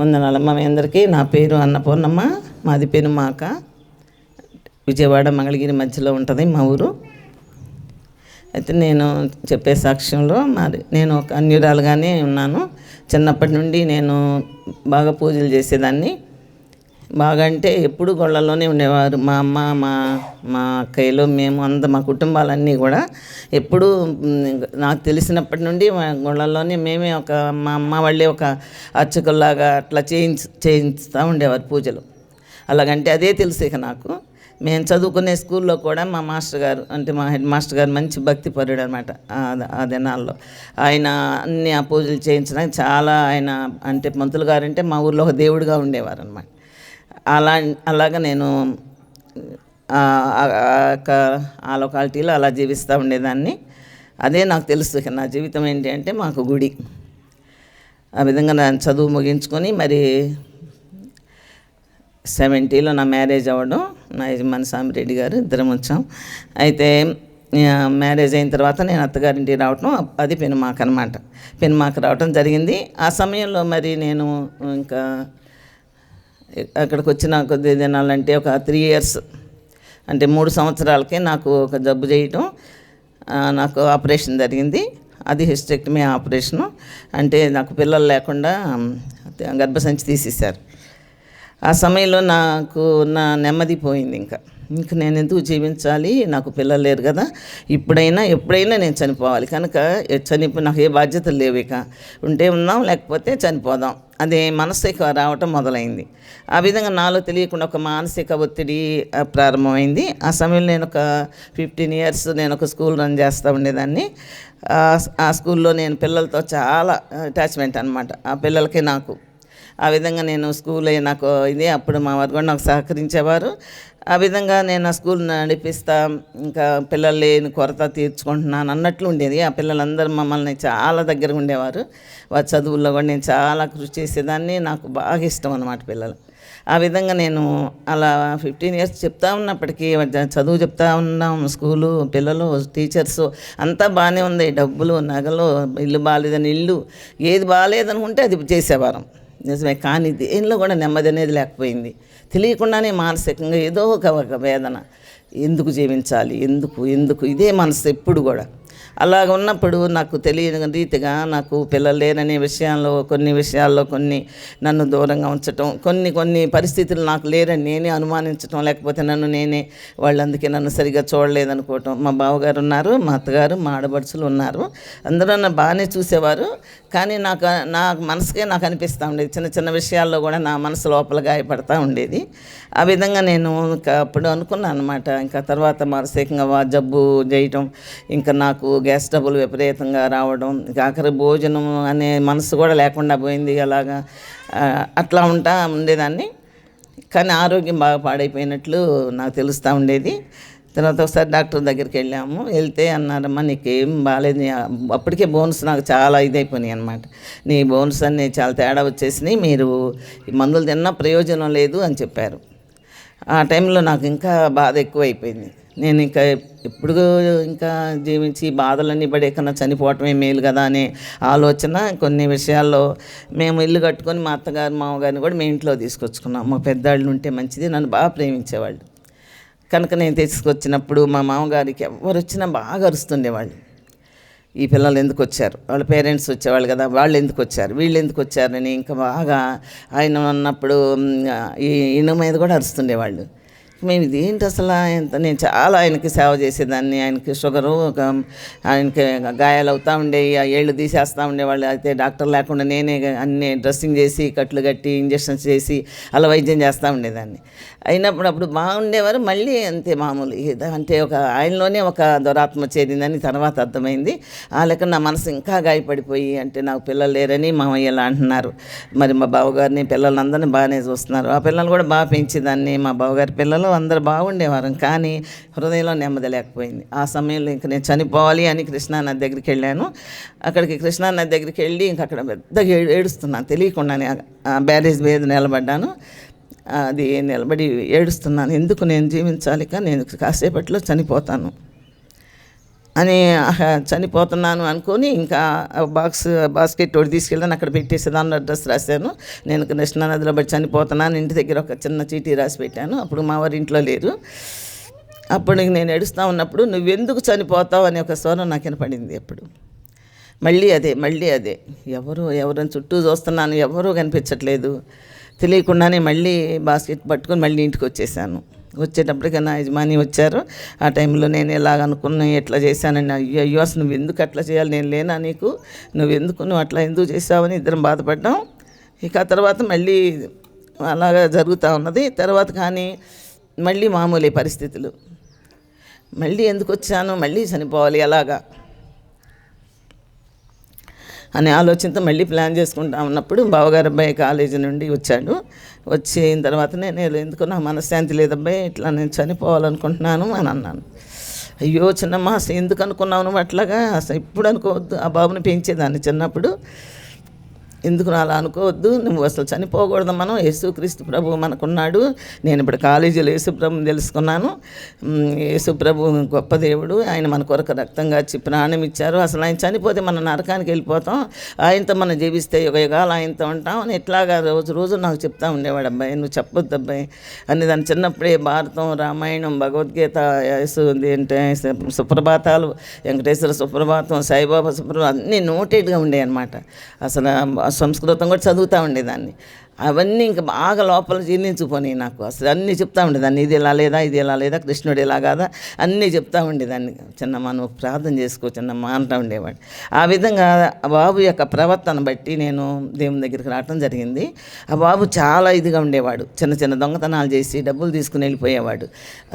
వందనాలమ్మ మీ అందరికీ నా పేరు అన్నపూర్ణమ్మ. మాది పెనుమాక. విజయవాడ మంగళగిరి మధ్యలో ఉంటుంది మా ఊరు. అయితే నేను చెప్పే సాక్ష్యంలో మరి నేను ఒక అన్యురాలుగానే ఉన్నాను. చిన్నప్పటి నుండి నేను బాగా పూజలు చేసేదాన్ని. బాగా అంటే ఎప్పుడు గొళ్ళలోనే ఉండేవారు. మా అమ్మ మా మా అక్కయ్యలో మేము అంత మా కుటుంబాలన్నీ కూడా ఎప్పుడు నాకు తెలిసినప్పటి నుండి మా గొళ్ళలోనే మేమే ఒక మా అమ్మ వాళ్ళే ఒక అర్చకుల్లాగా అట్లా చేయించు చేయిస్తూ ఉండేవారు పూజలు. అలాగంటే అదే తెలుసు ఇక నాకు. మేము చదువుకునే స్కూల్లో కూడా మా మాస్టర్ గారు అంటే మా హెడ్ మాస్టర్ గారు మంచి భక్తి పరుడు అనమాట ఆ దినాల్లో. ఆయన అన్ని ఆ పూజలు చేయించడానికి చాలా ఆయన అంటే మంతులు గారు అంటే మా ఊర్లో ఒక దేవుడిగా ఉండేవారు అనమాట అలా అలాగా నేను ఆ యొక్క లొకాలిటీలో అలా జీవిస్తూ ఉండేదాన్ని. అదే నాకు తెలుసు నా జీవితం ఏంటి అంటే మాకు గుడి. ఆ విధంగా నా చదువు ముగించుకొని మరి సెవెంటీలో నా మ్యారేజ్ అవ్వడం నా యజమాని సామిరెడ్డి గారు ఇద్దరం వచ్చాం. అయితే మ్యారేజ్ అయిన తర్వాత నేను అత్తగారింటికి రావటం అది పెనుమాక అనమాట పెనుమాక రావటం జరిగింది. ఆ సమయంలో మరి నేను ఇంకా అక్కడికి వచ్చిన కొద్ది దినాలంటే ఒక త్రీ ఇయర్స్ అంటే మూడు సంవత్సరాలకే నాకు ఒక జబ్బు చేయటం నాకు ఆపరేషన్ జరిగింది. అది హిస్టెక్టమీ ఆపరేషను. అంటే నాకు పిల్లలు లేకుండా గర్భసంచి తీసేశారు. ఆ సమయంలో నాకు నా నెమ్మది పోయింది ఇంకా. ఇంక నేను ఎందుకు జీవించాలి? నాకు పిల్లలు లేరు కదా. ఇప్పుడైనా ఎప్పుడైనా నేను చనిపోవాలి. కనుక చనిపో నాకు ఏ బాధ్యతలు లేవు ఇక. ఉంటే ఉందాం లేకపోతే చనిపోదాం. అదే మనసిక రావటం మొదలైంది. ఆ విధంగా నాలో తెలియకుండా ఒక మానసిక ఒత్తిడి ప్రారంభమైంది. ఆ సమయంలో నేను ఒక ఫిఫ్టీన్ ఇయర్స్ నేను ఒక స్కూల్ రన్ చేస్తూ ఉండేదాన్ని. ఆ- స్కూల్లో నేను పిల్లలతో చాలా అటాచ్మెంట్ అనమాట ఆ పిల్లలకి నాకు. ఆ విధంగా నేను స్కూల్ అయ్యి నాకు ఇది. అప్పుడు మా వారు కూడా నాకు సహకరించేవారు. ఆ విధంగా నేను ఆ స్కూల్ నడిపిస్తా ఇంకా పిల్లలు లేని కొరత తీర్చుకుంటున్నాను అన్నట్లు ఉండేది. ఆ పిల్లలందరూ మమ్మల్ని చాలా దగ్గరగా ఉండేవారు. వారి చదువుల్లో కూడా నేను చాలా కృషి చేసేదాన్ని. నాకు బాగా ఇష్టం అన్నమాట పిల్లలు. ఆ విధంగా నేను అలా ఫిఫ్టీన్ ఇయర్స్ చెప్తా ఉన్నప్పటికీ చదువు చెప్తా ఉన్నాం స్కూలు పిల్లలు టీచర్స్ అంతా బాగానే ఉంది. డబ్బులు నగలు ఇల్లు బాగాలేదని ఇల్లు ఏది బాగాలేదనుకుంటే అది చేసేవారం. నిజమే. కానీ దేనిలో కూడా నెమ్మది అనేది లేకపోయింది. తెలియకుండానే మానసికంగా ఏదో ఒక ఒక వేదన. ఎందుకు జీవించాలి? ఎందుకు? ఎందుకు? ఇదే మనసు ఎప్పుడు కూడా. అలాగ ఉన్నప్పుడు నాకు తెలియని రీతిగా నాకు పిల్లలు లేరనే విషయాల్లో కొన్ని విషయాల్లో కొన్ని నన్ను దూరంగా ఉంచటం కొన్ని కొన్ని పరిస్థితులు నాకు లేరని నేనే అనుమానించటం లేకపోతే నన్ను నేనే వాళ్ళందుకే నన్ను సరిగ్గా చూడలేదనుకోవటం. మా బావగారు ఉన్నారు మా అత్తగారు మా ఆడబడుచులు ఉన్నారు. అందరూ నన్ను బాగానే చూసేవారు. కానీ నాకు నా మనసుకే నాకు అనిపిస్తూ ఉండేది. చిన్న చిన్న విషయాల్లో కూడా నా మనసు లోపల గాయపడతా ఉండేది. ఆ విధంగా నేను ఇంకా అప్పుడు అనుకున్నాను అనమాట ఇంకా తర్వాత మానసికంగా జబ్బు చేయటం ఇంకా నాకు గ్యాస్ డబ్బులు విపరీతంగా రావడం ఆఖరి భోజనం అనే మనసు కూడా లేకుండా పోయింది అలాగా. అట్లా ఉంటా ఉండేదాన్ని. కానీ ఆరోగ్యం బాగా పాడైపోయినట్లు నాకు తెలుస్తూ ఉండేది. తర్వాత ఒకసారి డాక్టర్ దగ్గరికి వెళ్ళాము. వెళ్తే అన్నారమ్మా నీకేం బాగాలేదు అప్పటికే బోన్స్ నాకు చాలా ఇదైపోయినాయి అనమాట నీ బోన్స్ అన్నీ చాలా తేడా వచ్చేసినాయి. మీరు ఈ మందులు తిన్నా ప్రయోజనం లేదు అని చెప్పారు. ఆ టైంలో నాకు ఇంకా బాధ ఎక్కువైపోయింది. నేను ఇంకా ఎప్పుడు ఇంకా జీవించి బాధలన్నీ పడే కన్నా చనిపోవటమే మేలు కదా అనే ఆలోచన కొన్ని విషయాల్లో మేము ఇల్లు కట్టుకొని మా అత్తగారు మామగారిని కూడా మేము ఇంట్లో తీసుకొచ్చుకున్నాం. మా పెద్దాళ్ళు ఉంటే మంచిది. నన్ను బాగా ప్రేమించేవాళ్ళు. కనుక నేను తీసుకొచ్చినప్పుడు మా మామగారికి ఎవరు వచ్చినా బాగా అరుస్తుండేవాళ్ళు. ఈ పిల్లలు ఎందుకు వచ్చారు? వాళ్ళ పేరెంట్స్ వచ్చేవాళ్ళు కదా వాళ్ళు ఎందుకు వచ్చారు? వీళ్ళు ఎందుకు వచ్చారని ఇంకా బాగా ఆయన ఉన్నప్పుడు ఈ ఈయన మీద కూడా అరుస్తుండేవాళ్ళు. మేము ఇది ఏంటి అసలు? ఎంత నేను చాలా ఆయనకి సేవ చేసేదాన్ని. ఆయనకి షుగరు ఒక ఆయనకి గాయాలు అవుతూ ఉండేవి ఆ ఏళ్ళు తీసేస్తూ ఉండేవాళ్ళు. అయితే డాక్టర్ లేకుండా నేనే అన్ని డ్రెస్సింగ్ చేసి కట్లు కట్టి ఇంజక్షన్స్ చేసి అలా వైద్యం చేస్తూ ఉండేదాన్ని. అయినప్పుడు అప్పుడు బాగుండేవారు. మళ్ళీ అంతే మామూలు. అంటే ఒక ఆయనలోనే ఒక దురాత్మ చేరిందని తర్వాత అర్థమైంది. ఆ లెక్క నా మనసు ఇంకా గాయపడిపోయి అంటే నాకు పిల్లలు లేరని మామయ్య ఇలా అంటున్నారు. మరి మా బావగారిని పిల్లలందరినీ బాగానే చూస్తున్నారు. ఆ పిల్లలు కూడా బాగా పెంచేదాన్ని. మా బావగారి పిల్లలు అందరు బాగుండేవారు కానీ హృదయంలో నెమ్మది లేకపోయింది. ఆ సమయంలో ఇంక నేను చనిపోవాలి అని కృష్ణానది దగ్గరికి వెళ్ళాను. అక్కడికి కృష్ణానది దగ్గరికి వెళ్ళి ఇంక అక్కడ పెద్దగా ఏడుస్తున్నాను. తెలియకుండానే బ్యారేజ్ మీద నిలబడ్డాను. అది నిలబడి ఏడుస్తున్నాను. ఎందుకు నేను జీవించాలి? కానీ నేను కాసేపట్లో చనిపోతాను. అని చనిపోతున్నాను అనుకొని ఇంకా బాక్స్ బాస్కెట్ ఒకటి తీసుకెళ్ళాను అక్కడ పెట్టేసి దాని అడ్రస్ రాశాను. నేను కృష్ణా నదిలో బట్టి చనిపోతున్నాను ఇంటి దగ్గర ఒక చిన్న చీటీ రాసి పెట్టాను. అప్పుడు మా వారి ఇంట్లో లేరు. అప్పుడు నేను ఏడుస్తూ ఉన్నప్పుడు నువ్వెందుకు చనిపోతావు? అనే ఒక స్వరం నాకు వినపడింది అప్పుడు. మళ్ళీ అదే మళ్ళీ అదే. ఎవరు ఎవరిని చుట్టూ చూస్తున్నాను ఎవరూ కనిపించట్లేదు. తెలియకుండానే మళ్ళీ బాస్కెట్ పట్టుకొని మళ్ళీ ఇంటికి వచ్చేసాను. వచ్చేటప్పటికైనా యజమాని వచ్చారు. ఆ టైంలో నేను ఎలాగ అనుకున్నా ఎట్లా చేశానని అయ్యో అయ్యో అసలు నువ్వు ఎందుకు అట్లా చేయాలి? నేను లేనా నీకు? నువ్వు ఎందుకు నువ్వు అట్లా ఎందుకు చేసావని ఇద్దరం బాధపడ్డాం. ఇక ఆ తర్వాత మళ్ళీ అలాగా జరుగుతూ ఉన్నది. తర్వాత కానీ మళ్ళీ మామూలే పరిస్థితులు. మళ్ళీ ఎందుకు వచ్చాను? మళ్ళీ చనిపోవాలి అలాగా. అనే ఆలోచనతో మళ్ళీ ప్లాన్ చేసుకుంటా ఉన్నప్పుడు బావగారు అబ్బాయి కాలేజీ నుండి వచ్చాడు. వచ్చిన తర్వాత నేను ఎందుకు నా మనశ్శాంతి లేదబ్బాయి ఇట్లా నేను చనిపోవాలనుకుంటున్నాను అని అన్నాను. అయ్యో చిన్నమ్మ అసలు ఎందుకు అనుకున్నావు నువ్వు అట్లాగా? అసలు ఇప్పుడు అనుకోవద్దు. ఆ బాబుని పెంచేదాన్ని చిన్నప్పుడు. ఎందుకు నువ్వు అలా అనుకోవద్దు? నువ్వు అసలు చనిపోకూడదు మనం. యేసుక్రీస్తు ప్రభు మనకున్నాడు. నేను ఇప్పుడు కాలేజీలో యేసుప్రభుని తెలుసుకున్నాను. యేసుప్రభు గొప్ప దేవుడు. ఆయన మన కొరకు రక్తంగా కాచి ప్రాణం ఇచ్చారు. అసలు ఆయన చనిపోతే మనం నరకానికి వెళ్ళిపోతాం. ఆయనతో మనం జీవిస్తే యుగ యుగాలు ఆయనతో ఉంటాం. అని ఇట్లాగా రోజు రోజు నాకు చెప్తా ఉండేవాడు అబ్బాయి నువ్వు చెప్పొద్దు అబ్బాయి అని దాని చిన్నప్పుడే భారతం రామాయణం భగవద్గీత యేసు ఏంటంటే సుప్రభాతాలు వెంకటేశ్వర సుప్రభాతం సాయిబాబా సుప్రభాతం అన్నీ నోటెడ్గా ఉండేవి అనమాట అసలు సంస్కృతం కూడా చదువుతూ ఉండేదాన్ని. అవన్నీ ఇంకా బాగా లోపల జీర్ణించుకొని నాకు అసలు అన్నీ చెప్తా ఉండేదాన్ని. ఇది ఇలా లేదా ఇది ఇలా లేదా కృష్ణుడు ఇలా కాదా? అన్నీ చెప్తా ఉండేదాన్ని. చిన్నమ్మ నువ్వు ప్రార్థన చేసుకో చిన్నమ్మ అంటూ ఉండేవాడు. ఆ విధంగా ఆ బాబు యొక్క ప్రవర్తన బట్టి నేను దేవుని దగ్గరికి రావటం జరిగింది. ఆ బాబు చాలా ఇదిగా ఉండేవాడు. చిన్న చిన్న దొంగతనాలు చేసి డబ్బులు తీసుకుని వెళ్ళిపోయేవాడు.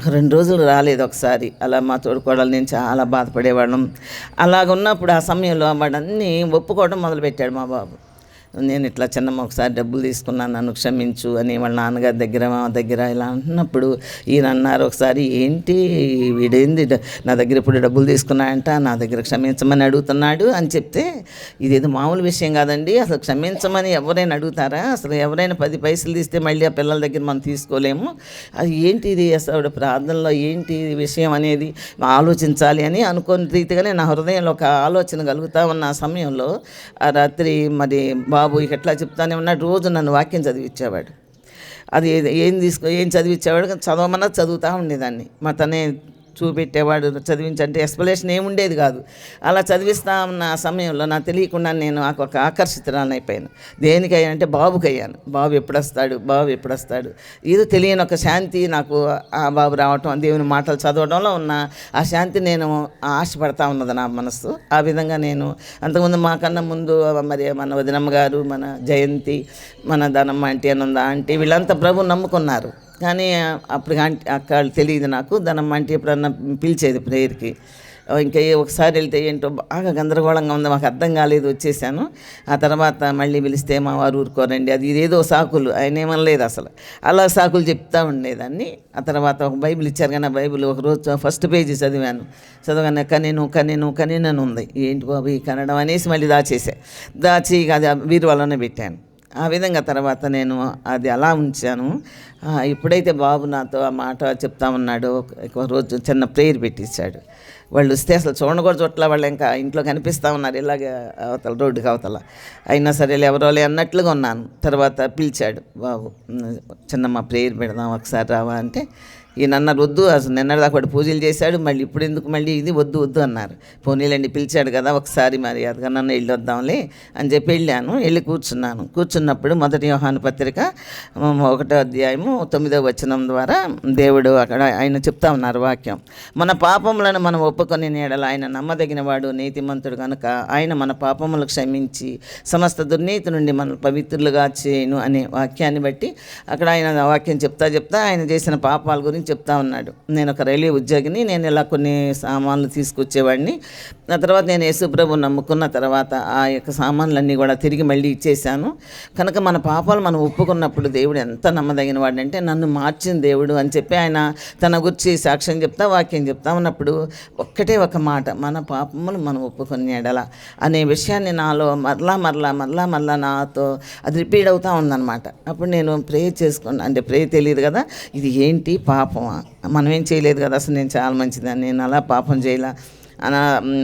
రెండు రోజులు రాలేదు ఒకసారి. అలా మా తోడుకోడలు నేను చాలా బాధపడేవాళ్ళం. అలాగ ఉన్నప్పుడు ఆ సమయంలో వాడన్నీ ఒప్పుకోవడం మొదలుపెట్టాడు మా బాబు. నేను ఇట్లా చిన్నమ్మ ఒకసారి డబ్బులు తీసుకున్నాను నన్ను క్షమించు అని వాళ్ళ నాన్నగారి దగ్గర మా దగ్గర ఇలా అంటున్నప్పుడు ఈయన అన్నారు ఒకసారి ఏంటి వీడేంది? నా దగ్గర ఇప్పుడు డబ్బులు తీసుకున్నాయంట నా దగ్గర క్షమించమని అడుగుతున్నాడు అని చెప్తే ఇదేదో మామూలు విషయం కాదండి అసలు క్షమించమని ఎవరైనా అడుగుతారా? అసలు ఎవరైనా పది పైసలు తీస్తే మళ్ళీ ఆ పిల్లల దగ్గర మనం తీసుకోలేము. అది ఏంటి ఇది అసలు ప్రార్థనలో ఏంటి విషయం అనేది ఆలోచించాలి అని అనుకున్న రీతిగానే నా హృదయంలో ఒక ఆలోచన కలుగుతా ఉన్న సమయంలో ఆ రాత్రి మరి బాబు ఇక ఎట్లా చెప్తానే ఉన్నాడు. రోజు నన్ను వాక్యం చదివించేవాడు అది ఏం తీసుకో ఏం చదివించేవాడు చదవమన్నా చదువుతూ ఉండేదాన్ని. మా తనే చూపెట్టేవాడు చదివించంటే ఎక్స్ప్లెనేషన్ ఏముండేది కాదు. అలా చదివిస్తా ఉన్న ఆ సమయంలో నాకు తెలియకుండా నేను నాకు ఒక ఆకర్షితురాలను అయిపోయాను దేనికయ్యా అంటే బాబుకి అయ్యాను బాబు ఎప్పుడు వస్తాడు బాబు ఎప్పుడు వస్తాడు తెలియని ఒక శాంతి నాకు ఆ బాబు రావటం దేవుని మాటలు చదవడంలో ఉన్న ఆ శాంతి నేను ఆశపడతా ఉన్నది నా మనస్సు. ఆ విధంగా నేను అంతకుముందు మాకన్నా ముందు మరి మన వదినమ్మ గారు మన జయంతి మన ధనమ్మ ఆంటీ అని ఉందా ఆంటీ వీళ్ళంతా ప్రభు నమ్ముకున్నారు. కానీ అప్పుడు ఆంటీ అక్క తెలియదు నాకు. దాని ఆంటీ ఎప్పుడన్నా పిలిచేది ప్రేయర్కి. ఇంకా ఒకసారి వెళ్తే ఏంటో బాగా గందరగోళంగా ఉంది మాకు అర్థం కాలేదు వచ్చేసాను. ఆ తర్వాత మళ్ళీ పిలిస్తే మా వారు ఊరుకోరండి. అది ఇదేదో సాకులు ఆయన ఏమనలేదు అసలు. అలా సాకులు చెప్తా ఉండేదాన్ని. ఆ తర్వాత ఒక బైబిల్ ఇచ్చారు కానీ ఆ బైబిల్ ఒక రోజు ఫస్ట్ పేజీ చదివాను. చదవగానే కనెను కనెను కనెనని ఉంది. ఏంటి బాబు ఈ కనడం అనేసి మళ్ళీ దాచేసా. దాచి ఇక అది బీరువాలోనే పెట్టాను. ఆ విధంగా తర్వాత నేను అది అలా ఉంచాను. ఇప్పుడైతే బాబు నాతో ఆ మాట చెప్తా ఉన్నాడు రోజు చిన్న ప్రేయర్ పెట్టించాడు. వాళ్ళు వస్తే అసలు చూడను కూడా చోట్ల వాళ్ళు ఇంకా ఇంట్లో కనిపిస్తూ ఉన్నారు ఇలాగ అవతల రోడ్డుకి అవతల. అయినా సరే ఎవరోలే అన్నట్లుగా ఉన్నాను. తర్వాత పిలిచాడు బాబు చిన్నమ్మ ప్రేయర్ పెడదాం ఒకసారి రావా అంటే ఈ అన్నారు వద్దు అసలు నిన్నటిదాకా వాడు పూజలు చేశాడు మళ్ళీ ఇప్పుడు ఎందుకు మళ్ళీ ఇది వద్దు వద్దు అన్నారు. పోనీలండి పిలిచాడు కదా ఒకసారి మరి అదకన్నా వెళ్ళి వద్దాంలే అని చెప్పి వెళ్ళాను వెళ్ళి కూర్చున్నాను. కూర్చున్నప్పుడు మొదటి యోహాను పత్రిక ఒకటో అధ్యాయము తొమ్మిదో వచనం ద్వారా దేవుడు అక్కడ ఆయన చెప్తా ఉన్నారు వాక్యం. మన పాపములను మనం ఒప్పుకొని నీడలు ఆయన నమ్మదగిన వాడు నీతిమంతుడు కనుక ఆయన మన పాపములు క్షమించి సమస్త దుర్నీతి నుండి మన పవిత్రులుగా చేయను అనే వాక్యాన్ని బట్టి అక్కడ ఆయన వాక్యం చెప్తా చెప్తా ఆయన చేసిన పాపాల గురించి చెప్తా ఉన్నాడు. నేను ఒక రైల్వే ఉద్యోగిని నేను ఇలా కొన్ని సామాన్లు తీసుకొచ్చేవాడిని. ఆ తర్వాత నేను యేసుప్రభు నమ్ముకున్న తర్వాత ఆ యొక్క సామాన్లన్నీ కూడా తిరిగి మళ్ళీ ఇచ్చేసాను కనుక మన పాపాలు మనం ఒప్పుకున్నప్పుడు దేవుడు ఎంత నమ్మదగిన వాడంటే నన్ను మార్చిన దేవుడు అని చెప్పి ఆయన తన గురించి సాక్ష్యం చెప్తా వాక్యం చెప్తా ఉన్నప్పుడు ఒక్కటే ఒక మాట మన పాపములు మనం ఒప్పుకుని ఎడల అనే విషయాన్ని నాలో మరలా మరలా మరలా మరలా నాతో అది రిపీట్ అవుతూ ఉందన్నమాట. అప్పుడు నేను ప్రే చేసుకున్నాను అంటే ప్రే తెలియదు కదా ఇది ఏంటి? పాపం పాపమా మనం ఏం చేయలేదు కదా అసలు నేను చాలా మంచిదాన్ని నేను అలా పాపం చేయలే. అనా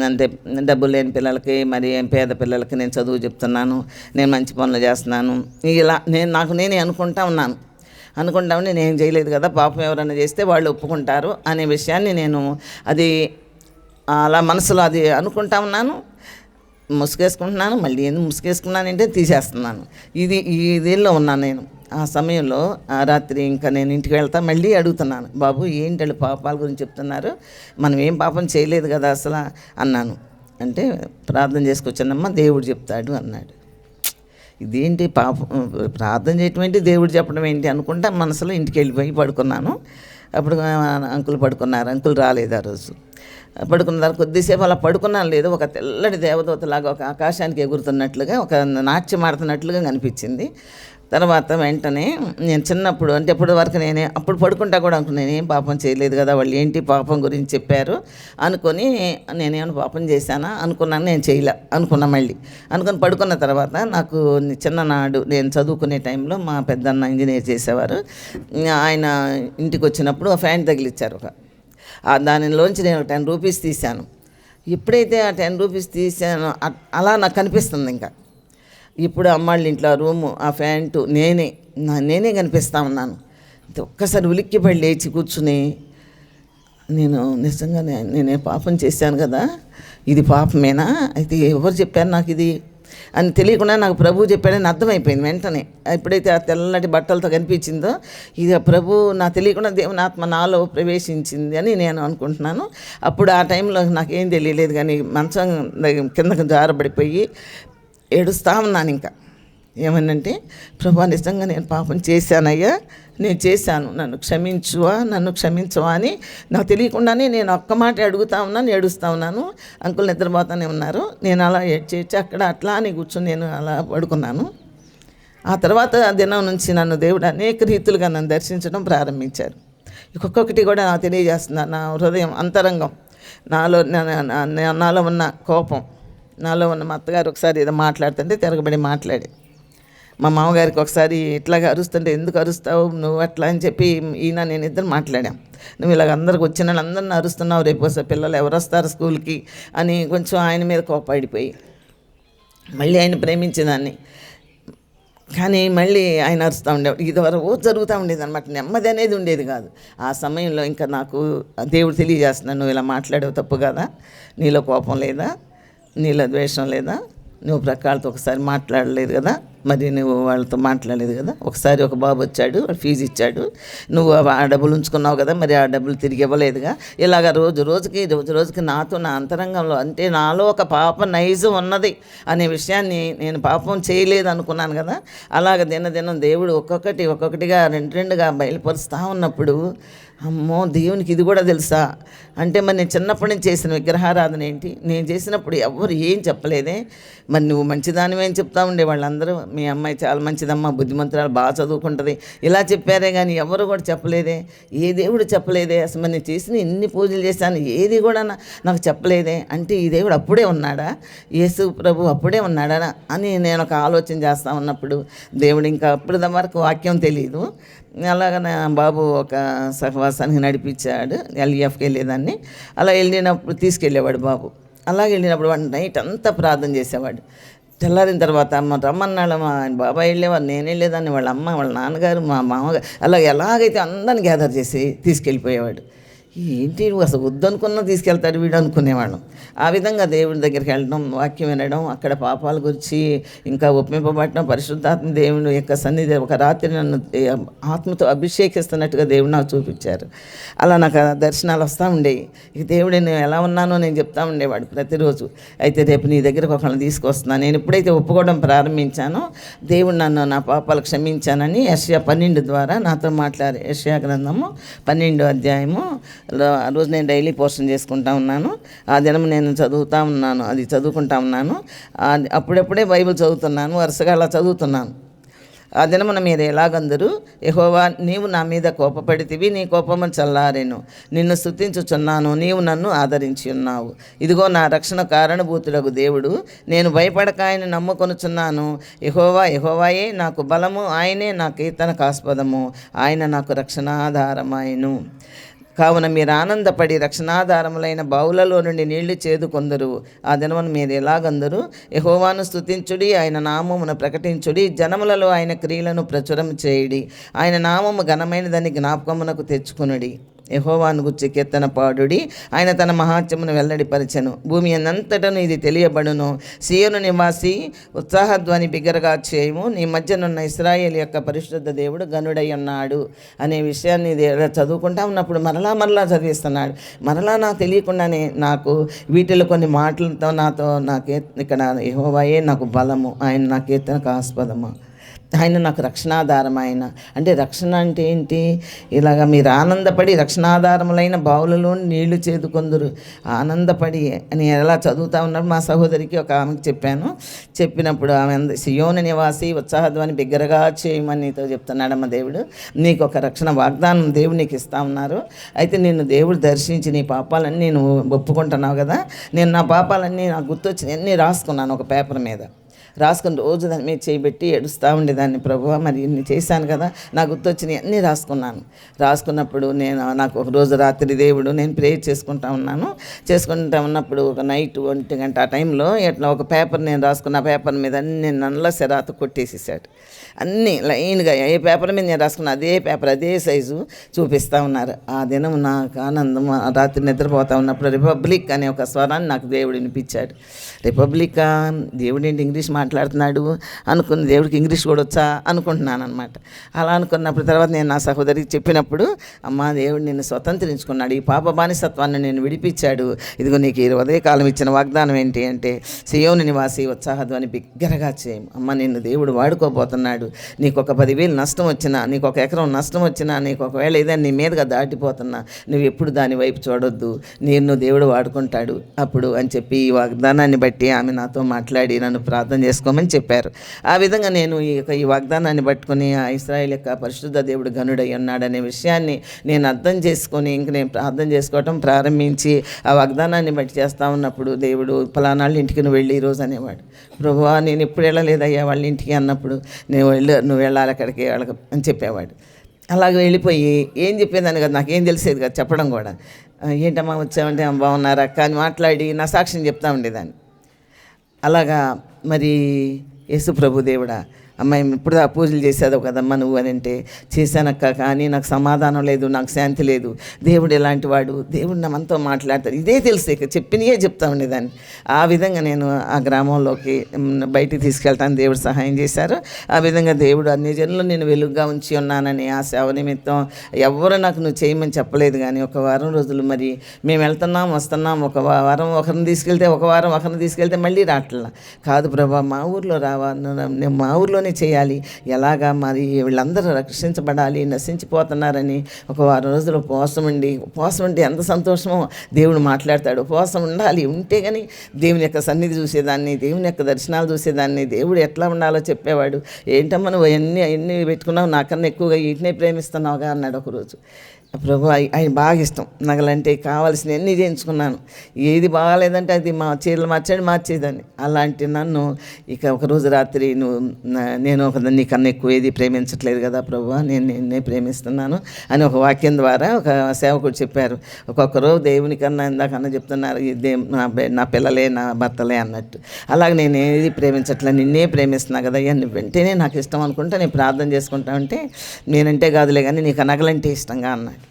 అంటే డబ్బులు లేని పిల్లలకి మరి పేద పిల్లలకి నేను చదువు చెప్తున్నాను నేను మంచి పనులు చేస్తున్నాను. ఇలా నేను నాకు నేనే అనుకుంటా ఉన్నాను. అనుకుంటా ఉండి నేను చేయలేదు కదా పాపం ఎవరైనా చేస్తే వాళ్ళు ఒప్పుకుంటారు అనే విషయాన్ని నేను అది అలా మనసులో అది అనుకుంటా ఉన్నాను. ముసుగేసుకుంటున్నాను మళ్ళీ ఎందుకు ముసుగేసుకున్నానంటే తీసేస్తున్నాను. ఇది ఈ దీనిలో ఉన్నాను నేను. ఆ సమయంలో ఆ రాత్రి ఇంకా నేను ఇంటికి వెళ్తా మళ్ళీ అడుగుతున్నాను బాబు ఏంటి వాళ్ళు పాపాల గురించి చెప్తున్నారు? మనం ఏం పాపం చేయలేదు కదా అసలు? అన్నాను. అంటే ప్రార్థన చేసుకొచ్చానమ్మా దేవుడు చెప్తాడు అన్నాడు. ఇదేంటి పాపం? ప్రార్థన చేయటం ఏంటి దేవుడు చెప్పడం ఏంటి అనుకుంటా మనసులో ఇంటికి వెళ్ళిపోయి పడుకున్నాను. అప్పుడు అంకుల్ పడుకున్నారు. అంకుల్ రాలేదు ఆ రోజు. పడుకున్న తర్వాత కొద్దిసేపు అలా పడుకున్నాను. లేదు ఒక తెల్లటి దేవదూతలాగా ఒక ఆకాశానికి ఎగురుతున్నట్లుగా ఒక నాట్యం ఆడుతున్నట్లుగా కనిపించింది. తర్వాత వెంటనే నేను చిన్నప్పుడు అంటే ఇప్పటి వరకు నేనే అప్పుడు పడుకుంటా కూడా అనుకున్నాను నేనేం పాపం చేయలేదు కదా వాళ్ళు ఏంటి పాపం గురించి చెప్పారు అనుకొని నేనేమైనా పాపం చేశానా అనుకున్నాను నేను చేయలే అనుకున్నా మళ్ళీ. అనుకుని పడుకున్న తర్వాత నాకు చిన్ననాడు నేను చదువుకునే టైంలో మా పెద్దన్న ఇంజనీర్ చేసేవారు. ఆయన ఇంటికి వచ్చినప్పుడు ఫ్యాన్ తగిలిచ్చారు ఒక దానిలోంచి నేను టెన్ రూపీస్ తీశాను. ఎప్పుడైతే ఆ టెన్ రూపీస్ తీసానో అలా నాకు కనిపిస్తుంది ఇంకా. ఇప్పుడు అమ్మాళ్ళ ఇంట్లో ఆ రూము ఆ ప్యాంటు నేనే నా నేనే కనిపిస్తా ఉన్నాను. ఒక్కసారి ఒక్కసారి ఉలిక్కిపడి లేచి కూర్చుని నేను నిజంగానే నేనే పాపం చేశాను కదా ఇది పాపమేనా? అయితే ఎవరు చెప్పారు నాకు ఇది? అని తెలియకుండా నాకు ప్రభు చెప్పాడని అర్థమైపోయింది వెంటనే. ఎప్పుడైతే ఆ తెల్లటి బట్టలతో కనిపించిందో ఇది ప్రభు నా తెలియకుండా దేవుని ఆత్మ నాలో ప్రవేశించింది అని నేను అనుకుంటున్నాను. అప్పుడు ఆ టైంలో నాకేం తెలియలేదు కానీ మంచం కిందకు కిందకి జారబడిపోయి ఏడుస్తా ఉన్నాను ఇంకా. ఏమనంటే ప్రభా నిజంగా నేను పాపం చేశానయ్యా. నేను చేశాను. నన్ను క్షమించువా? నన్ను క్షమించవా? అని నాకు తెలియకుండానే నేను ఒక్క మాట అడుగుతా ఉన్నాను ఏడుస్తూ ఉన్నాను. అంకుల్ నిద్రపోతానే ఉన్నారు. నేను అలా ఏడ్చేడ్చి అక్కడ అట్లా అని కూర్చొని నేను అలా పడుకున్నాను. ఆ తర్వాత ఆ దినం నుంచి నన్ను దేవుడు అనేక రీతులుగా నన్ను దర్శించడం ప్రారంభించారు. ఒక్కొక్కటి కూడా నాకు తెలియజేస్తున్నారు. నా హృదయం అంతరంగం. నాలో నా- నాలో ఉన్న కోపం. నాలో ఉన్న మా అత్తగారు ఒకసారి ఏదో మాట్లాడుతుంటే తిరగబడి మాట్లాడి మా మామగారికి ఒకసారి ఇట్లాగా అరుస్తుంటే ఎందుకు అరుస్తావు? నువ్వు అట్లా అని చెప్పి ఈయన నేను ఇద్దరు మాట్లాడాం. నువ్వు ఇలాగ అందరికి వచ్చిన వాళ్ళందరిని అరుస్తున్నావు రేపు వస్తే పిల్లలు ఎవరు వస్తారు స్కూల్కి? అని కొంచెం ఆయన మీద కోపాడిపోయి మళ్ళీ ఆయన ప్రేమించేదాన్ని. కానీ మళ్ళీ ఆయన అరుస్తూ ఉండేవాడు. ఇది వరకు జరుగుతూ ఉండేది అనమాట నెమ్మది అనేది ఉండేది కాదు. ఆ సమయంలో ఇంకా నాకు దేవుడు తెలియజేస్తున్నాను నువ్వు ఇలా మాట్లాడేవు తప్పు కదా? నీలో కోపం లేదా? నీలో ద్వేషం లేదా? నువ్వు ప్రకాలతో ఒకసారి మాట్లాడలేదు కదా? మరి నువ్వు వాళ్ళతో మాట్లాడలేదు కదా? ఒకసారి ఒక బాబు వచ్చాడు ఫీజు ఇచ్చాడు. నువ్వు ఆ డబ్బులు ఉంచుకున్నావు కదా మరి ఆ డబ్బులు తిరిగి ఇవ్వలేదుగా? ఇలాగ రోజు రోజుకి రోజు రోజుకి నాతో నా అంతరంగంలో అంటే నాలో ఒక పాప నైజం ఉన్నది అనే విషయాన్ని నేను పాపం చేయలేదు అనుకున్నాను కదా? అలాగ దినదినం దేవుడు ఒక్కొక్కటి ఒక్కొక్కటిగా రెండు రెండుగా బయలుపరుస్తూ ఉన్నప్పుడు అమ్మో దేవునికి ఇది కూడా తెలుసా? అంటే మరి నేను చిన్నప్పటి నుంచి చేసిన విగ్రహారాధన ఏంటి? నేను చేసినప్పుడు ఎవరు ఏం చెప్పలేదే? మరి నువ్వు మంచిదానివే అని చెప్తా ఉండే వాళ్ళందరూ మీ అమ్మాయి చాలా మంచిదమ్మా బుద్ధిమంతురాలు బాగా చదువుకుంటుంది. ఇలా చెప్పారే కానీ ఎవరు కూడా చెప్పలేదే. ఏ దేవుడు చెప్పలేదే. అసలు నేను చేసిన ఎన్ని పూజలు చేశాను ఏది కూడా నాకు చెప్పలేదే. అంటే ఈ దేవుడు అప్పుడే ఉన్నాడా? యేసు ప్రభు అప్పుడే ఉన్నాడా? అని నేను ఒక ఆలోచన చేస్తా ఉన్నప్పుడు దేవుడు ఇంకా అప్పుడు వరకు వాక్యం తెలియదు అలాగ నా బాబు ఒక సహవాసానికి నడిపించాడు ఎల్ఈఎఫ్కి వెళ్ళేదాన్ని. అలా వెళ్ళినప్పుడు తీసుకెళ్ళేవాడు బాబు. అలాగే వెళ్ళినప్పుడు వాడు నైట్ అంతా ప్రార్థన చేసేవాడు. తెల్లారిన తర్వాత అమ్మ రమ్మన్నాడు మా ఆయన బాబాయ్ వెళ్ళేవారు నేను వెళ్ళేదాన్ని. వాళ్ళ అమ్మ వాళ్ళ నాన్నగారు మా మామగారు అలా ఎలాగైతే అందరిని గ్యాదర్ చేసి తీసుకెళ్ళిపోయేవాడు. ఏంటి అసలు వద్దనుకున్నా తీసుకెళ్తాడు వీడు అనుకునేవాళ్ళం. ఆ విధంగా దేవుడి దగ్గరికి వెళ్ళడం వాక్యం వినడం అక్కడ పాపాల గురించి ఇంకా ఒప్పింపబడటం పరిశుద్ధాత్మ దేవుడు యొక్క సన్నిధి ఒక రాత్రి నన్ను ఆత్మతో అభిషేకిస్తున్నట్టుగా దేవుడు నాకు చూపించారు. అలా నాకు దర్శనాలు వస్తూ ఉండేవి. ఇక దేవుడు నేను ఎలా ఉన్నానో నేను చెప్తా ఉండేవాడు ప్రతిరోజు. అయితే రేపు నీ దగ్గరకు ఒకళ్ళని తీసుకొస్తున్నాను నేను ఎప్పుడైతే ఒప్పుకోవడం ప్రారంభించానో దేవుడు నన్ను నా పాపాలు క్షమించానని యష్యా పన్నెండు ద్వారా నాతో మాట్లాడి యష్యా గ్రంథము పన్నెండు అధ్యాయము ఆ రోజు నేను డైలీ పోర్షన్ చేసుకుంటా ఉన్నాను. ఆ దినం నేను చదువుతా ఉన్నాను. అది చదువుకుంటా ఉన్నాను. అప్పుడప్పుడే బైబిల్ చదువుతున్నాను. వరుసగా అలా చదువుతున్నాను. ఆ దినమున మీరు ఎలాగందరూ యహోవా నీవు నా మీద కోపపడితివి నీ కోపము చల్లారెను. నిన్ను స్తుతించుచున్నాను. నీవు నన్ను ఆదరించి ఉన్నావు. ఇదిగో నా రక్షణ కారణభూతుడకు దేవుడు. నేను భయపడక ఆయన నమ్ముకొనుచున్నాను. యహోవా యహోవాయే నాకు బలము. ఆయనే నా కీర్తనకు ఆస్పదము ఆయన నాకు రక్షణాధారమాయను. కావున మీరు ఆనందపడి రక్షణాధారములైన బావులలో నుండి నీళ్ళు చేదుకొందరు ఆ దినమును మీరు ఎలాగందరు? యహోవాను స్తుతించుడి ఆయన నామమును ప్రకటించుడి జనములలో ఆయన క్రియలను ప్రచురం చేయుడి. ఆయన నామము ఘనమైనదని జ్ఞాపకమునకు తెచ్చుకునుడి. యహోవాను గుర్చి కీర్తన పాడుడి. ఆయన తన మహాత్యమును వెల్లడిపరచను. భూమి అనంతటను ఇది తెలియబడును. సీయోను నివాసి ఉత్సాహధ్వని బిగ్గరగా చేయము. నీ మధ్యనున్న ఇస్రాయేల్ యొక్క పరిశుద్ధ దేవుడు గనుడై ఉన్నాడు అనే విషయాన్ని ఇది చదువుకుంటా ఉన్నప్పుడు మరలా మరలా చదివిస్తున్నాడు. మరలా నాకు తెలియకుండానే నాకు వీటిలో కొన్ని మాటలతో నాతో నాకే ఇక్కడ యహోవాయే నాకు బలము. ఆయన నా కీర్తనకు ఆస్పదము. ఆయన నాకు రక్షణాధారం ఆయన అంటే రక్షణ అంటే ఏంటి? ఇలాగ మీరు ఆనందపడి రక్షణాధారములైన బావులలో నీళ్ళు చేదుకొందరు. ఆనందపడి అని ఎలా చదువుతా ఉన్నారు మా సహోదరికి ఒక ఆమెకు చెప్పాను. చెప్పినప్పుడు ఆమె సియోన నివాసి ఉత్సాహధ్వని బిగ్గరగా చేయమని నీతో చెప్తున్నాడమ్మ దేవుడు. నీకు ఒక రక్షణ వాగ్దానం దేవుడు నీకు ఇస్తా ఉన్నారు. అయితే నిన్ను దేవుడు దర్శించి నీ పాపాలన్నీ నేను ఒప్పుకుంటున్నావు కదా? నేను నా పాపాలన్నీ నాకు గుర్తొచ్చినవన్నీ రాసుకున్నాను ఒక పేపర్ మీద. రాసుకుని రోజు దాని మీద చేయబెట్టి ఏడుస్తూ ఉండేదాన్ని ప్రభు. మరి ఇన్ని చేశాను కదా నాకు గుర్తొచ్చినవి అన్నీ రాసుకున్నాను. రాసుకున్నప్పుడు నేను నాకు ఒక రోజు రాత్రి దేవుడు నేను ప్రేయర్ చేసుకుంటా ఉన్నాను. చేసుకుంటా ఉన్నప్పుడు ఒక నైట్ ఒంటి గంట ఆ టైంలో ఇట్లా ఒక పేపర్ నేను రాసుకున్న ఆ పేపర్ మీద అన్ని నల్ల సెరాత కొట్టేసేసాడు. అన్నీ లైన్గా ఏ పేపర్ మీద నేను రాసుకున్న అదే పేపర్ అదే సైజు చూపిస్తూ ఉన్నారు. ఆ దినం నాకు ఆనందం ఆ రాత్రి నిద్రపోతా ఉన్నప్పుడు రిపబ్లిక్ అనే ఒక స్వరాన్ని నాకు దేవుడు వినిపించాడు. రిపబ్లిక్ దేవుడు ఏంటి ఇంగ్లీష్ మాట్లాడుతున్నాడు? అనుకున్న దేవుడికి ఇంగ్లీష్ కూడా వచ్చా? అనుకుంటున్నాను అనమాట అలా అనుకున్నప్పుడు తర్వాత నేను నా సహోదరికి చెప్పినప్పుడు అమ్మా దేవుడు నిన్ను స్వతంత్రించుకున్నాడు. ఈ పాప బానిసత్వాన్ని నేను విడిపించాడు. ఇదిగో నీకు ఈ ఉదయకాలం ఇచ్చిన వాగ్దానం ఏంటి అంటే సియోని నివాసి ఉత్సాహధ్వని బిగ్గరగా చేయం. అమ్మ నిన్ను దేవుడు వాడుకోబోతున్నాడు. నీకు ఒక పదివేలు నష్టం వచ్చినా నీకు ఒక ఎకరం నష్టం వచ్చినా నీకు ఒకవేళ ఏదైనా నీ మీదుగా దాటిపోతున్నా నువ్వు ఎప్పుడు దాని వైపు చూడొద్దు. నేను దేవుడు వాడుకుంటాడు. అప్పుడు అని చెప్పి ఈ వాగ్దానాన్ని బట్టి బట్టి ఆమె నాతో మాట్లాడి నన్ను ప్రార్థన చేసుకోమని చెప్పారు. ఆ విధంగా నేను ఈ యొక్క ఈ వాగ్దానాన్ని పట్టుకుని ఆ ఇస్రాయేల్ యొక్క పరిశుద్ధ దేవుడు గనుడై ఉన్నాడనే విషయాన్ని నేను అర్థం చేసుకొని ఇంక నేను ప్రార్థన చేసుకోవటం ప్రారంభించి ఆ వాగ్దానాన్ని బట్టి చేస్తా ఉన్నప్పుడు దేవుడు ఫలానాళ్ళ ఇంటికి నువ్వు వెళ్ళి ఈరోజు అనేవాడు. ప్రభువా నేను ఎప్పుడు వెళ్ళలేదయ్యా వాళ్ళ ఇంటికి అన్నప్పుడు నేను వెళ్ళి నువ్వు వెళ్ళాలి అక్కడికి వాళ్ళకి అని చెప్పేవాడు. అలాగ వెళ్ళిపోయి ఏం చెప్పేదాన్ని కదా నాకేం తెలిసేది కదా చెప్పడం కూడా. ఏంటమ్మా వచ్చామంటే బాగున్నారా? అక్క అని మాట్లాడి నా సాక్ష్యం చెప్తా ఉండేదాన్ని. అలాగా మరి యేసు ప్రభు దేవుడా అమ్మాయి ఇప్పుడు ఆ పూజలు చేసేదో కదమ్మా నువ్వు అని అంటే చేశానక్క కానీ నాకు సమాధానం లేదు నాకు శాంతి లేదు. దేవుడు ఎలాంటి వాడు? దేవుడు నా మనతో మాట్లాడతాడు. ఇదే తెలిసే చెప్పినయే చెప్తా ఉండేదాన్ని. ఆ విధంగా నేను ఆ గ్రామంలోకి బయటికి తీసుకెళ్ళటానికి దేవుడు సహాయం చేశారు. ఆ విధంగా దేవుడు అన్ని జనులు నేను వెలుగుగా ఉంచి ఉన్నానని ఆ సేవ నిమిత్తం ఎవరు నాకు నువ్వు చేయమని చెప్పలేదు కానీ ఒక వారం రోజులు మరి మేము వెళ్తున్నాం వస్తున్నాం ఒక వారం ఒకరిని తీసుకెళ్తే ఒక వారం ఒకరిని తీసుకెళ్తే మళ్ళీ రాట్లా. కాదు ప్రభా మా ఊర్లో రావా మా ఊర్లో మా చేయాలి. ఎలాగా మరి వీళ్ళందరూ రక్షించబడాలి నశించిపోతున్నారని ఒక వారం రోజులు ఉపవాసం ఉండి ఉపవాసం ఉంటే ఎంత సంతోషమో దేవుడు మాట్లాడతాడు. ఉపవాసం ఉండాలి ఉంటే కానీ దేవుని యొక్క సన్నిధి చూసేదాన్ని దేవుని యొక్క దర్శనాలు చూసేదాన్ని దేవుడు ఎట్లా ఉండాలో చెప్పేవాడు. ఏంటమ్మా నువ్వు ఎన్ని అన్నీ పెట్టుకున్నావు? నాకన్నా ఎక్కువగా వీటినే ప్రేమిస్తున్నావుగా? అన్నాడు ఒకరోజు. ప్రభు అయి- ఆయన బాగా ఇష్టం. నగలంటే కావాల్సిన అన్నీ చేయించుకున్నాను. ఏది బాగాలేదంటే అది మా చీరలు మార్చాడు మార్చేదాన్ని అలాంటి నన్ను ఇక ఒకరోజు రాత్రి నువ్వు నేను ఒక నీకన్నా ఎక్కువ ఏది ప్రేమించట్లేదు కదా ప్రభు నేను నిన్నే ప్రేమిస్తున్నాను అని ఒక వాక్యం ద్వారా ఒక సేవకుడు చెప్పారు. ఒక్కొక్కరు దేవుని కన్నా చెప్తున్నారు ఇదే నా నా పిల్లలే నా భర్తలే అన్నట్టు. అలాగే నేను ఏది ప్రేమించట్లే నిన్నే ప్రేమిస్తున్నా కదా అయ్యా వెంటనే నాకు ఇష్టం అనుకుంటా నేను ప్రార్థన చేసుకుంటా ఉంటే నేనంటే కాదులే కానీ నీకు నగలంటే ఇష్టంగా అన్నాడు.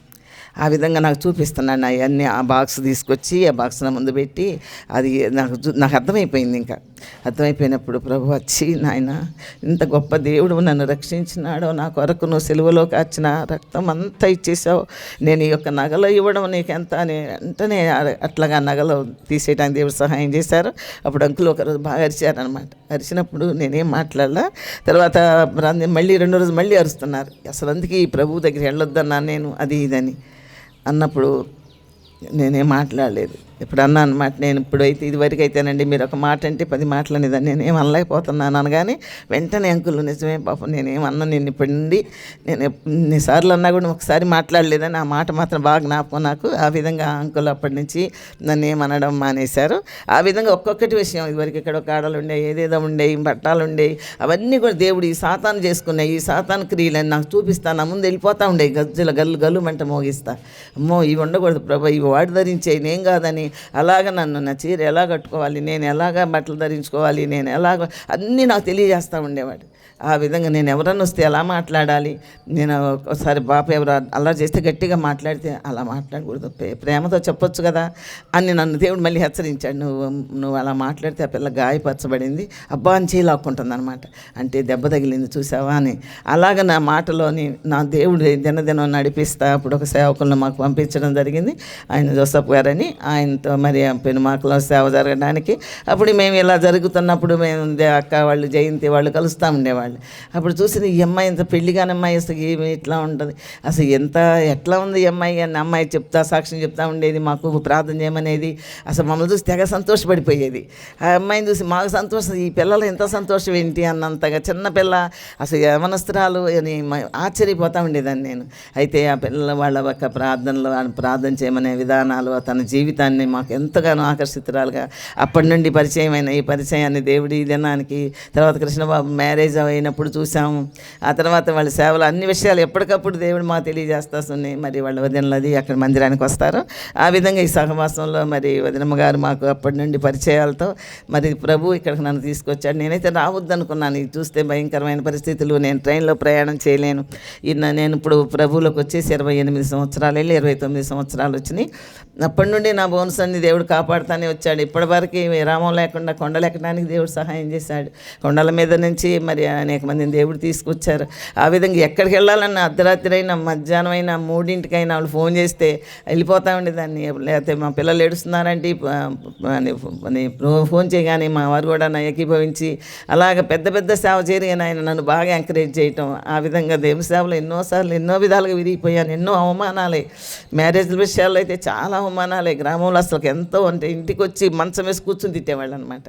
ఆ విధంగా నాకు చూపిస్తున్నాను అవన్నీ ఆ బాక్స్ తీసుకొచ్చి ఆ బాక్స్ నా ముందు పెట్టి అది నాకు నాకు అర్థమైపోయింది ఇంకా. అర్థమైపోయినప్పుడు ప్రభు వచ్చి నాయన ఇంత గొప్ప దేవుడు నన్ను రక్షించినాడో నా కొరకు నువ్వు సెలవులో కాచిన రక్తం అంతా ఇచ్చేసావు. నేను ఈ యొక్క నగలు ఇవ్వడం నీకు ఎంత అని వెంటనే అట్లాగా నగలు తీసేయడానికి దేవుడు సహాయం చేశారు. అప్పుడు అంకులు ఒకరోజు బాగా అరిచారనమాట అరిచినప్పుడు నేనేం మాట్లాడలా. తర్వాత మళ్ళీ రెండు రోజులు మళ్ళీ అరుస్తున్నారు. అసలు అందుకే ఈ ప్రభువు దగ్గర వెళ్ళొద్దన్నా నేను అది ఇదని అన్నప్పుడు నేనేం మాట్లాడలేదు. ఇప్పుడు అన్నా అనమాట నేను ఇప్పుడు అయితే ఇదివరకు అయితేనండి మీరు ఒక మాట అంటే పది మాటలు అనేదాన్ని. నేను ఏం అనలేకపోతున్నాను అనగానే వెంటనే అంకుల్ నిజమే పాపం నేనేమన్నా నేను ఇప్పుడు నుండి నేను ఎన్నిసార్లు అన్నా కూడా ఒకసారి మాట్లాడలేదని ఆ మాట మాత్రం బాగా జ్ఞాపకం నాకు. ఆ విధంగా ఆ అంకుల్ అప్పటి నుంచి నన్ను ఏమనడం మానేశారు. ఆ విధంగా ఒక్కొక్కటి విషయం ఇదివరకు ఇక్కడ ఒక ఆడలు ఉండే ఏదేదో ఉండేవి పట్టాలు ఉండేవి అవన్నీ కూడా దేవుడు ఈ సాతాను చేసుకున్నాయి ఈ సాతాను క్రియలని నాకు చూపిస్తా నా ముందు వెళ్ళిపోతా ఉండేవి గజ్జల గల్లు గల్లు మంట మోగిస్తా. అమ్మో ఇవి ఉండకూడదు ప్రభా ఇవి వాడు ధరించే నేను కాదని అలాగ నన్ను నా చీర ఎలా కట్టుకోవాలి నేను ఎలాగ బట్టలు ధరించుకోవాలి నేను ఎలాగ అన్నీ నాకు తెలియజేస్తూ ఉండేవాడు. ఆ విధంగా నేను ఎవరన్నా వస్తే ఎలా మాట్లాడాలి? నేను ఒకసారి బాప ఎవరు అలా చేస్తే గట్టిగా మాట్లాడితే అలా మాట్లాడకూడదు. ప్రేమతో చెప్పొచ్చు కదా అని నన్ను దేవుడు మళ్ళీ హెచ్చరించాడు. నువ్వు నువ్వు అలా మాట్లాడితే ఆ పిల్ల గాయపరచబడింది. అబ్బా అని చేయి అనమాట అంటే దెబ్బ తగిలింది చూసావా అని. అలాగ నా మాటలోని నా దేవుడు దినదినం నడిపిస్తా అప్పుడు ఒక సేవకులను మాకు పంపించడం జరిగింది. ఆయన జోసఫ్ గారని. ఆయనతో మరి ఆ పెనుమాకలో సేవ జరగడానికి. అప్పుడు మేము ఇలా జరుగుతున్నప్పుడు మేము అక్క వాళ్ళు జయంతి వాళ్ళు కలుస్తూ ఉండేవాళ్ళు. అప్పుడు చూసిన ఈ అమ్మాయి ఇంత పెళ్ళి కాని అమ్మాయి అసలు ఏమి ఇట్లా ఉంటుంది. అసలు ఎంత ఎట్లా ఉంది ఈ అమ్మాయి అని అమ్మాయి చెప్తా సాక్ష్యం చెప్తా ఉండేది మాకు ప్రార్థన చేయమనేది. అసలు మమ్మల్ని చూసి తెగ సంతోషపడిపోయేది. ఆ అమ్మాయిని చూసి మాకు సంతోషం ఈ పిల్లలు ఎంత సంతోషం ఏంటి అన్నంతగా చిన్న పిల్ల అసలు యవనస్త్రాలు అని ఆశ్చర్యపోతూ ఉండేదాన్ని నేను. అయితే ఆ పిల్లల వాళ్ళ యొక్క ప్రార్థనలు ప్రార్థన చేయమనే విధానాలు తన జీవితాన్ని మాకు ఎంతగానో ఆకర్షితురాలుగా అప్పటి నుండి పరిచయమైన ఈ పరిచయాన్ని దేవుడి దినానికి తర్వాత కృష్ణబాబు మ్యారేజ్ అయినప్పుడు చూసాము ఆ తర్వాత వాళ్ళ సేవలు అన్ని విషయాలు ఎప్పటికప్పుడు దేవుడు మాకు తెలియజేస్తా ఉన్నాయి మరి వాళ్ళ వదినలది అక్కడ మందిరానికి వస్తారు. ఆ విధంగా ఈ సహవాసంలో మరి వదినమ్మ గారు మాకు అప్పటి నుండి పరిచయాలతో మరి ప్రభు ఇక్కడికి నన్ను తీసుకొచ్చాడు. నేనైతే రావద్దు అనుకున్నాను ఇది చూస్తే భయంకరమైన పరిస్థితులు. నేను ట్రైన్లో ప్రయాణం చేయలేను. ఇన్న నేను ఇప్పుడు ప్రభువులోకి వచ్చేసి ఇరవై ఎనిమిది సంవత్సరాలు వెళ్ళి ఇరవై తొమ్మిది సంవత్సరాలు వచ్చినాయి. అప్పటి నుండి నా బోన్స్ అన్ని దేవుడు కాపాడుతానే వచ్చాడు. ఇప్పటివరకు విరామం లేకుండా కొండలు ఎక్కడానికి దేవుడు సహాయం చేశాడు. కొండల మీద నుంచి మరి అనేక మందిని దేవుడు తీసుకొచ్చారు. ఆ విధంగా ఎక్కడికి వెళ్ళాలన్నా అర్ధరాత్రి అయినా మధ్యాహ్నం అయినా మూడింటికైనా వాళ్ళు ఫోన్ చేస్తే వెళ్ళిపోతా ఉండేదాన్ని. లేకపోతే మా పిల్లలు ఏడుస్తున్నారంటే ఫోన్ చేయగానే మా వారు కూడా నా ఏకీభవించి అలాగ పెద్ద పెద్ద సేవ చేరిగిన ఆయన నన్ను బాగా ఎంకరేజ్ చేయటం ఆ విధంగా దేవుని సేవలు ఎన్నోసార్లు ఎన్నో విధాలుగా విరిగిపోయాను. ఎన్నో అవమానాలే. మ్యారేజ్ల విషయాల్లో అయితే చాలా అవమానాలే. గ్రామంలో అసలు ఎంతో అంటే ఇంటికి వచ్చి మంచం వేసి కూర్చుని తిట్టేవాళ్ళు అనమాట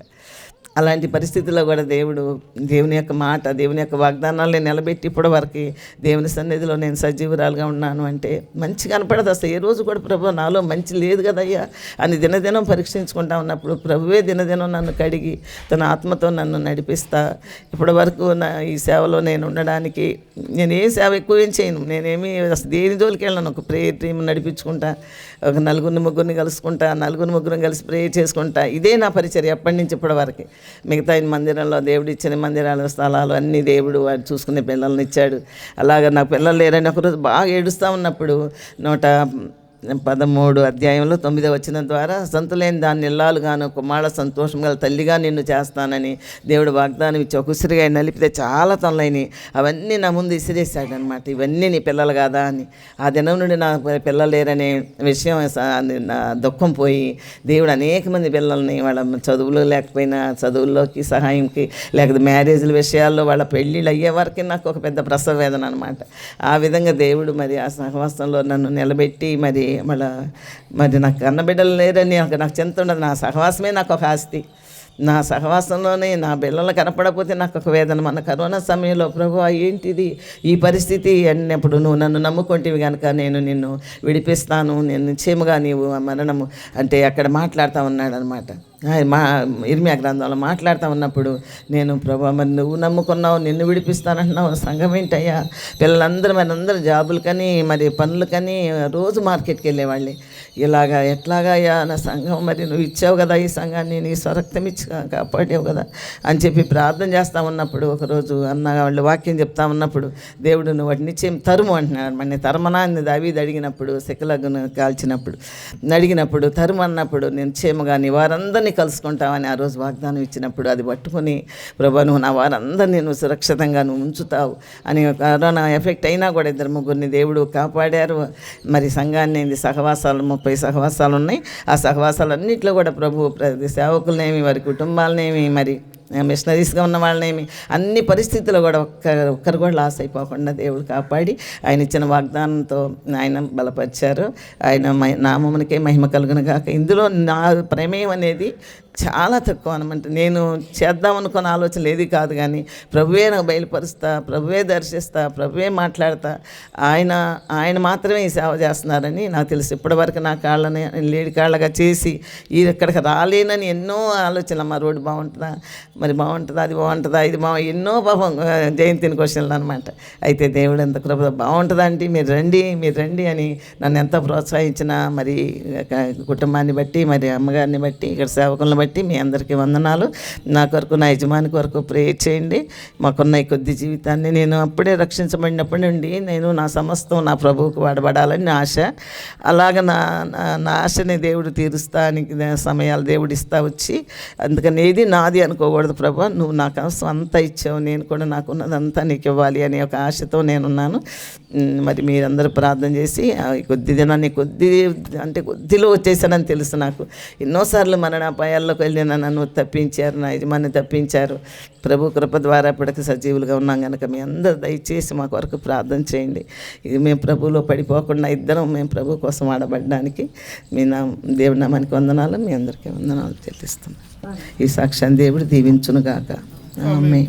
అలాంటి పరిస్థితుల్లో కూడా దేవుడు దేవుని యొక్క మాట దేవుని యొక్క వాగ్దానాలు నేను నిలబెట్టి ఇప్పటి వరకు దేవుని సన్నిధిలో నేను సజీవురాలుగా ఉన్నాను అంటే మంచి కనపడదు అసలు. ఏ రోజు కూడా ప్రభు నాలో మంచి లేదు కదయ్యా అని దినదినం పరీక్షించుకుంటా ఉన్నప్పుడు ప్రభువే దినదినం నన్ను కడిగి తన ఆత్మతో నన్ను నడిపిస్తా. ఇప్పటి వరకు నా ఈ సేవలో నేను ఉండడానికి నేను ఏ సేవ ఎక్కువ ఏం చేయను. నేనేమి అసలు దేని జోలికి వెళ్ళను. ఒక ప్రేయర్ టీం నడిపించుకుంటా ఒక నలుగురిని ముగ్గురిని కలుసుకుంటా నలుగురిని ముగ్గురిని కలిసి ప్రేయర్ చేసుకుంటా. ఇదే నా పరిచయం ఎప్పటి నుంచి ఇప్పటి వరకు. మిగతా మందిరంలో దేవుడు ఇచ్చిన మందిరాలు స్థలాలు అన్నీ దేవుడు వాడు చూసుకునే పిల్లల్ని ఇచ్చాడు. అలాగ నాకు పిల్లలు లేరని ఒకరోజు బాగా ఏడుస్తూ ఉన్నప్పుడు నూట పదమూడు అధ్యాయంలో తొమ్మిదో వచ్చిన ద్వారా సంతులేని దాన్ని ఇల్లాలుగాను కుమార సంతోషం గల తల్లిగా నిన్ను చేస్తానని దేవుడు వాగ్దానం ఇచ్చి ఒకసిరిగా నలిపితే చాలా తనలైనవి అవన్నీ నా ముందు ఇసిరేసాడు అనమాట ఇవన్నీ నీ పిల్లలు కాదా అని. ఆ దినం నుండి నా పిల్లలు లేరనే విషయం నా దుఃఖం పోయి దేవుడు అనేక మంది పిల్లల్ని వాళ్ళ చదువులు లేకపోయినా చదువుల్లోకి సహాయంకి లేకపోతే మ్యారేజ్ల విషయాల్లో వాళ్ళ పెళ్ళిళ్ళు అయ్యే వరకు నాకు ఒక పెద్ద ప్రసవ వేదన అనమాట ఆ విధంగా దేవుడు మరి ఆ సహవాసంలో నన్ను నిలబెట్టి మరి మళ్ళా మరి నాకు కన్నబిడ్డలు లేరని నాకు నాకు చింత ఉండదు. నా సహవాసమే నాకు ఒక ఆస్తి. నా సహవాసంలోనే నా పిల్లలు కనపడకపోతే నాకు ఒక వేదన. మన కరోనా సమయంలో ప్రభు ఏంటిది? ఈ పరిస్థితి అన్నప్పుడు నువ్వు నన్ను నమ్ముకుంటేవి కనుక నేను నిన్ను విడిపిస్తాను. నేను నిశ్చయముగా నీవు మరణము అంటే అక్కడ మాట్లాడుతూ ఉన్నాడనమాట మా ఇర్మియా గ్రంథంలో మాట్లాడుతూ ఉన్నప్పుడు నేను ప్రభా మరి నువ్వు నమ్ముకున్నావు నిన్ను విడిపిస్తానంటున్నావు సంఘం ఏంటయ్యా? పిల్లలందరూ మరి అందరూ జాబులకని మరి పనులకని రోజు మార్కెట్కి వెళ్ళేవాళ్ళే. ఇలాగా ఎట్లాగా అయ్యా నా సంఘం? మరి నువ్వు ఇచ్చావు కదా ఈ సంఘాన్ని నీ స్వరక్తం ఇచ్చి కాపాడావు కదా? అని చెప్పి ప్రార్థన చేస్తా ఉన్నప్పుడు ఒకరోజు అన్న వాళ్ళు వాక్యం చెప్తా ఉన్నప్పుడు దేవుడు నువ్వు వాటిని నిశ్చయం తరుము అంటున్నాడు మరి తరమనా? అని దావీది అడిగినప్పుడు శకలగ్ను కాల్చినప్పుడు అడిగినప్పుడు తరుము అన్నప్పుడు నిశ్చయముగా నీ వారందరినీ కలుసుకుంటావని ఆ రోజు వాగ్దానం ఇచ్చినప్పుడు అది పట్టుకొని ప్రభా నువ్వు నా వారందరినీ నువ్వు సురక్షితంగా నువ్వు ఉంచుతావు అని కరోనా ఎఫెక్ట్ అయినా కూడా ఇద్దరు ముగ్గురిని దేవుడు కాపాడారు. మరి సంఘాన్ని ఇది సహవాసాలు ముప్పై సహవాసాలు ఉన్నాయి. ఆ సహవాసాలన్నింటిలో కూడా ప్రభు ప్రతి సేవకులనేమి వారి కుటుంబాలనేమి మరి మిషనరీస్గా ఉన్న వాళ్ళనేమి అన్ని పరిస్థితుల్లో కూడా ఒక్క ఒక్కరు కూడా లాస్ అయిపోకుండా దేవుడు కాపాడి ఆయన ఇచ్చిన వాగ్దానంతో ఆయన బలపరిచారు. ఆయన మహి- నామమునికే మహిమ కలుగునుగాక ఇందులో నా ప్రమేయం అనేది చాలా తక్కువ అనమాట నేను చేద్దాం అనుకున్న ఆలోచన ఏది కాదు కానీ ప్రభువే నాకు బయలుపరుస్తా ప్రభువే దర్శిస్తా ప్రభువే మాట్లాడతా ఆయన ఆయన మాత్రమే ఈ సేవ చేస్తున్నారని నాకు తెలుసు. ఇప్పటివరకు నా కాళ్ళని లేడి కాళ్ళగా చేసి ఈ ఇక్కడికి రాలేనని ఎన్నో ఆలోచనలు. మా రోడ్డు బాగుంటుందా? మరి బాగుంటుందా? అది బాగుంటుందా? ఇది బాగు ఎన్నో పాపం జయంతిని క్వశ్చన్లు అనమాట అయితే దేవుడు ఎంత కృప బాగుంటుందా అంటే మీరు రండి మీరు రండి అని నన్ను ఎంత ప్రోత్సహించినా మరి కుటుంబాన్ని బట్టి మరి అమ్మగారిని బట్టి ఇక్కడ సేవకులను బట్టి మీ అందరికీ వందనాలు. నా కొరకు నా యజమాని కొరకు ప్రే చేయండి. మాకున్న ఈ కొద్ది జీవితాన్ని నేను అప్పుడే రక్షించబడినప్పటి నుండి నేను నా సమస్తం నా ప్రభువుకు వాడబడాలని నా ఆశ. అలాగ నా నా- నా ఆశని దేవుడు తీరుస్తానికి సమయాలు దేవుడు ఇస్తా వచ్చి అందుకని ఏది నాది అనుకోకూడదు ప్రభా. నువ్వు నాకు అవసరం అంతా ఇచ్చావు. నేను కూడా నాకున్నదంతా నీకు ఇవ్వాలి అనే ఒక ఆశతో నేనున్నాను. మరి మీరందరూ ప్రార్థన చేసి ఆ కొద్ది దినాన్ని కొద్ది అంటే కొద్దిలో వచ్చేసానని తెలుసు నాకు. ఎన్నోసార్లు మరణ అపాయాల్లోకి వెళ్ళిన నన్ను తప్పించారు నా యజమాని తప్పించారు. ప్రభు కృప ద్వారా ఇప్పటికి సజీవులుగా ఉన్నాం కనుక మీ అందరూ దయచేసి మా కొరకు ప్రార్థన చేయండి. ఇది మేము ప్రభువులో పడిపోకుండా ఇద్దరం మేము ప్రభు కోసం ఆడబడడానికి మీ నా దేవుడి నామానికి వందనాలు మీ అందరికీ వందనాలు చెల్లిస్తున్నాం. ఈ సాక్ష్యాన్ని దేవుడు దీవించునుగాక. ఆమె